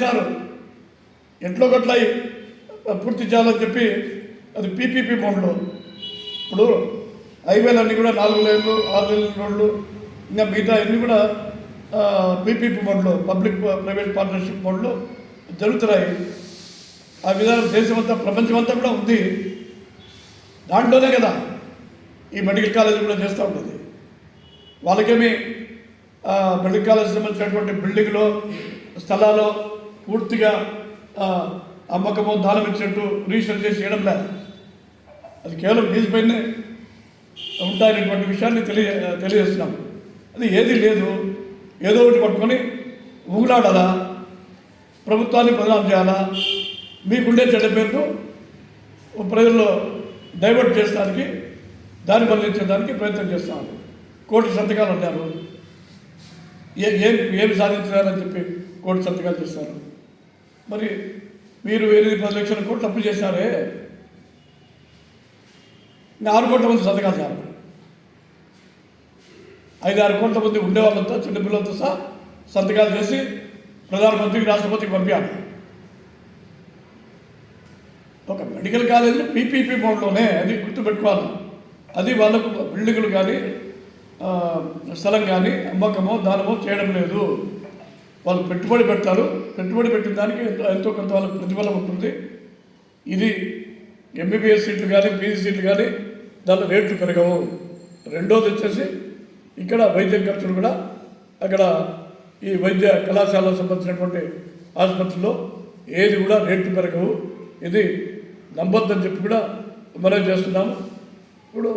చేశారు. ఎట్లో గట్ల పూర్తి చేయాలని చెప్పి అది పీపీపీ మోడ్లో. ఇప్పుడు హైవేలన్నీ కూడా నాలుగు లేన్లు ఆరు లేన్ల రోడ్లు ఇంకా మిగతా అన్నీ కూడా పీపీపీ మోడ్లో పబ్లిక్ ప్రైవేట్ పార్ట్నర్షిప్ మోడ్లో జరుగుతున్నాయి. ఆ విధానం దేశమంతా ప్రపంచమంతా కూడా ఉంది. దాంట్లోనే కదా ఈ మెడికల్ కాలేజ్ కూడా చేస్తూ ఉంటుంది. వాళ్ళకేమి మెడికల్ కాలేజ్ సంబంధించినటువంటి బిల్డింగ్లో స్థలాలు పూర్తిగా ఆ, దానం ఇచ్చినట్టు రిజిస్టర్ చేసి చేయడం లేదు. అది కేవలం లీజ్ పైనే ఉంటాయనేటువంటి విషయాన్ని తెలియ తెలియజేస్తున్నాం. అది ఏది లేదు. ఏదో ఒకటి పట్టుకొని ఊగులాడాలా? ప్రభుత్వాన్ని బదనాం చేయాలా? మీకుండే చెడ్డ పేరును ప్రజల్లో డైవర్ట్ చేసడానికి దారి బదిలించడానికి ప్రయత్నం చేస్తున్నారు కోటి సంతకాలు ఉన్నారు ఏ ఏం ఏమి సాధించారని చెప్పి కోటి సంతకాలు చేస్తారు. మరి మీరు వేరే పది లక్షల కోట్లు అప్పులు చేశారే ఇంకా ఆరు కోట్ల మంది సంతకాలు చేయాలి ఐదు ఆరు కోట్ల మంది ఉండేవాళ్ళంతా చిన్నపిల్లలతో సహా సంతకాలు చేసి ప్రధానమంత్రికి రాష్ట్రపతికి పంపించాలి. ఒక మెడికల్ కాలేజ్ పీపీపీ మోడ్లోనే అది గుర్తుపెట్టుకోవాలి. అది వాళ్ళకు బిల్డింగులు కానీ స్థలం కానీ అమ్మకమో దానమో చేయడం లేదు. వాళ్ళు పెట్టుబడి పెడతారు. పెట్టుబడి పెట్టిన దానికి ఎంతో ఎంతో కొంత వాళ్ళకి ప్రతిఫలం ఉంటుంది. ఇది ఎంబీబీఎస్ సీట్లు కానీ పీజీ సీట్లు కానీ దానిలో రేట్లు పెరగవు. రెండోది వచ్చేసి ఇక్కడ వైద్య ఖర్చులు కూడా అక్కడ ఈ వైద్య కళాశాలకు సంబంధించినటువంటి ఆసుపత్రిలో ఏది కూడా రేట్లు పెరగవు. ఇది నమ్మొద్దని చెప్పి కూడా మనం చేస్తున్నాము. ఇప్పుడు